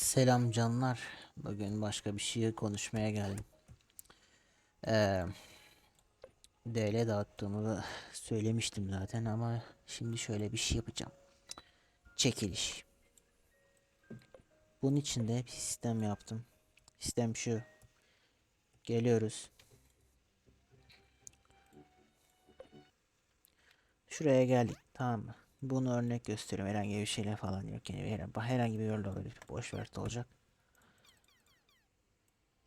Selam canlar. Bugün başka bir şey konuşmaya geldim. Ee, DL dağıttığımı da söylemiştim zaten ama şimdi şöyle bir şey yapacağım. Çekiliş. Bunun için de bir sistem yaptım. Sistem şu. Geliyoruz. Şuraya geldik tamam mı? Bunu örnek gösteriyorum. Herhangi bir şeyle falan yok. Yani her- herhangi bir yolda olabilir. Boş ver olacak.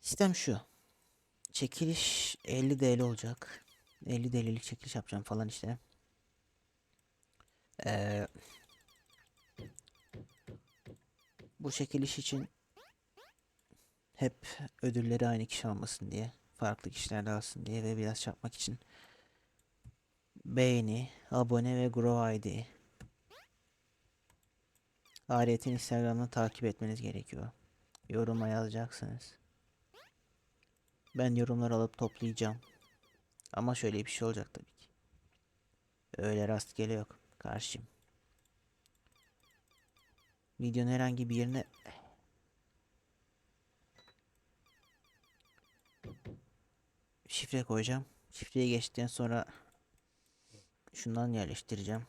Sistem şu. Çekiliş 50 DL olacak. 50 DL'lik çekiliş yapacağım falan işte. Ee, bu çekiliş için hep ödülleri aynı kişi almasın diye, farklı kişiler de alsın diye ve biraz çarpmak için beğeni, abone ve grow ID Ayrıca Instagram'dan takip etmeniz gerekiyor. Yoruma yazacaksınız. Ben yorumları alıp toplayacağım. Ama şöyle bir şey olacak tabii ki. Öyle rastgele yok. Karşıyım. Videonun herhangi bir yerine şifre koyacağım. Şifreyi geçtikten sonra şundan yerleştireceğim.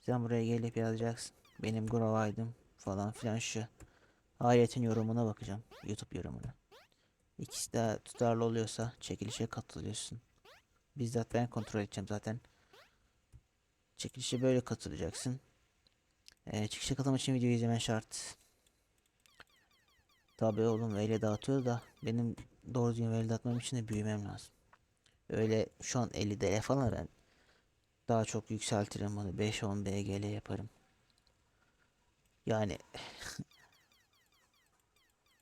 Sen buraya gelip yazacaksın. Benim grow ID'm falan filan şu. Ayetin yorumuna bakacağım. YouTube yorumuna. İkisi de tutarlı oluyorsa çekilişe katılıyorsun. Bizzat ben kontrol edeceğim zaten. Çekilişe böyle katılacaksın. Ee, çıkışa katılmak için videoyu izlemen şart. Tabi oğlum öyle dağıtıyor da benim doğru düzgün öyle dağıtmam için de büyümem lazım. Öyle şu an 50 DL falan ben daha çok yükseltirim bunu 5-10 BGL yaparım. Yani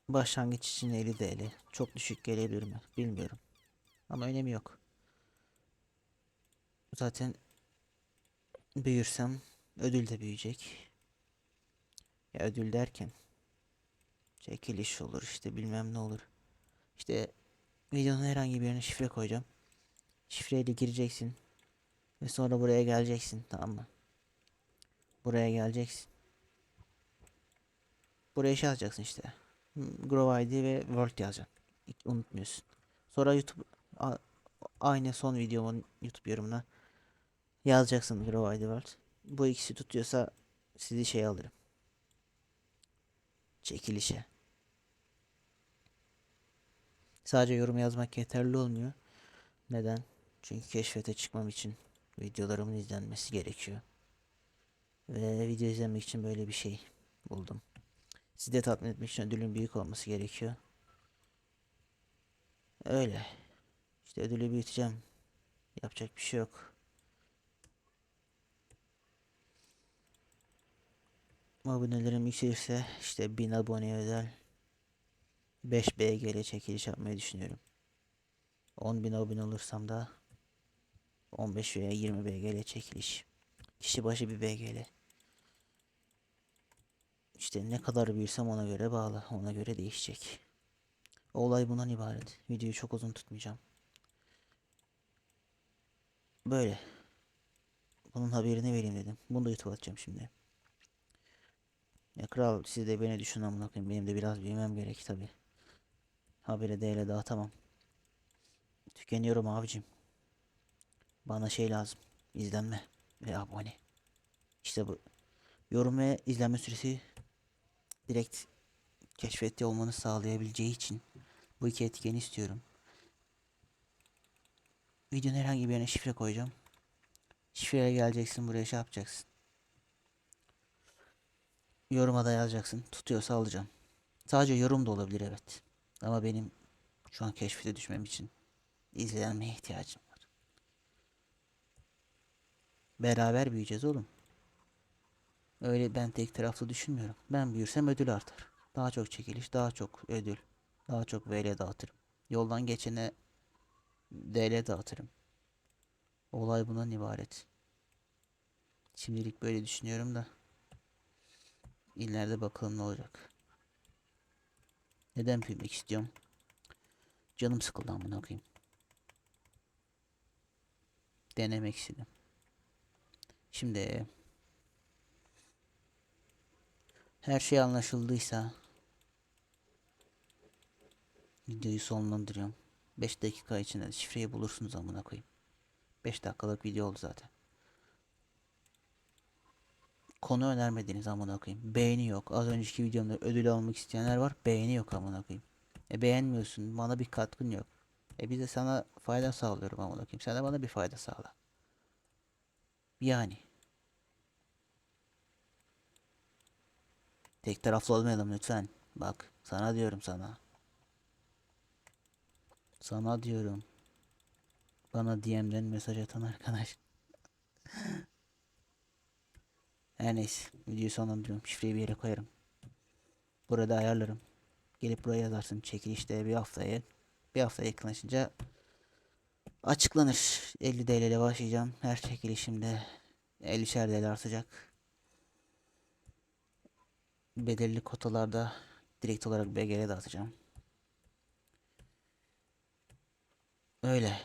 başlangıç için 50 TL. Çok düşük gelebilir mi? Bilmiyorum. Ama önemi yok. Zaten büyürsem ödül de büyüyecek. Ya ödül derken çekiliş olur işte bilmem ne olur. İşte videonun herhangi bir yerine şifre koyacağım. Şifreyle gireceksin. Ve sonra buraya geleceksin tamam mı? Buraya geleceksin. Buraya şey yazacaksın işte. Hmm, Grow ID ve World yazacaksın. Hiç unutmuyorsun. Sonra YouTube aynı son videomun YouTube yorumuna yazacaksın Grow ID World. Bu ikisi tutuyorsa sizi şey alırım. Çekilişe. Sadece yorum yazmak yeterli olmuyor. Neden? Çünkü keşfete çıkmam için videolarımın izlenmesi gerekiyor. Ve video izlemek için böyle bir şey buldum. Sizi de tatmin etmek için ödülün büyük olması gerekiyor. Öyle. İşte ödülü büyüteceğim. Yapacak bir şey yok. Abonelerim yükselirse işte 1000 abone özel 5 BGL çekiliş yapmayı düşünüyorum. 10.000 abone olursam da 15 veya 20 BGL çekiliş. Kişi başı bir BGL. İşte ne kadar büyürsem ona göre bağlı. Ona göre değişecek. Olay bundan ibaret. Videoyu çok uzun tutmayacağım. Böyle. Bunun haberini vereyim dedim. Bunu da YouTube'a atacağım şimdi. Ya kral siz de beni düşünün amına koyayım. Benim de biraz büyümem gerek tabi. Haberi değerle dağıtamam. Tükeniyorum abicim. Bana şey lazım. İzlenme ve abone. İşte bu. Yorum ve izlenme süresi direkt keşfette olmanı sağlayabileceği için bu iki etkeni istiyorum. Videonun herhangi bir yerine şifre koyacağım. Şifreye geleceksin buraya şey yapacaksın. Yoruma da yazacaksın. Tutuyorsa alacağım. Sadece yorum da olabilir evet. Ama benim şu an keşfete düşmem için izlenmeye ihtiyacım var. Beraber büyüyeceğiz oğlum. Öyle ben tek taraflı düşünmüyorum. Ben büyürsem ödül artar. Daha çok çekiliş, daha çok ödül, daha çok VL dağıtırım. Yoldan geçene DL dağıtırım. Olay bundan ibaret. Şimdilik böyle düşünüyorum da. İleride bakalım ne olacak. Neden büyümek istiyorum? Canım sıkıldı amına koyayım. Denemek istedim. Şimdi Her şey anlaşıldıysa videoyu sonlandırıyorum. 5 dakika içinde de şifreyi bulursunuz amına koyayım. 5 dakikalık video oldu zaten. Konu önermediniz amına koyayım. Beğeni yok. Az önceki videomda ödül almak isteyenler var. Beğeni yok amına koyayım. E beğenmiyorsun. Bana bir katkın yok. E biz de sana fayda sağlıyorum amına koyayım. Sen de bana bir fayda sağla. Yani. Tek taraflı olmayalım lütfen. Bak sana diyorum sana. Sana diyorum. Bana DM'den mesaj atan arkadaş. Her neyse. Videoyu sonlandırıyorum. Şifreyi bir yere koyarım. Burada ayarlarım. Gelip buraya yazarsın. Çekilişte bir haftaya. Bir hafta yakınlaşınca açıklanır. 50 TL ile başlayacağım. Her çekilişimde 50'şer TL artacak. Belirli kotalarda direkt olarak BG'ye dağıtacağım. Öyle.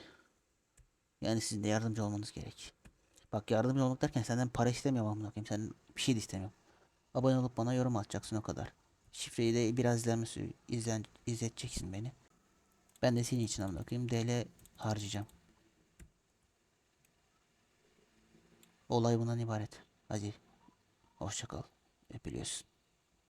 Yani sizin de yardımcı olmanız gerek. Bak yardımcı olmak derken senden para istemiyorum amına koyayım. Sen bir şey de istemiyorum. Abone olup bana yorum atacaksın o kadar. Şifreyi de biraz izlenmesi izlen izleteceksin beni. Ben de senin için amına koyayım DL harcayacağım. Olay bundan ibaret. Hadi. Hoşça kal. Öpülüyorsun.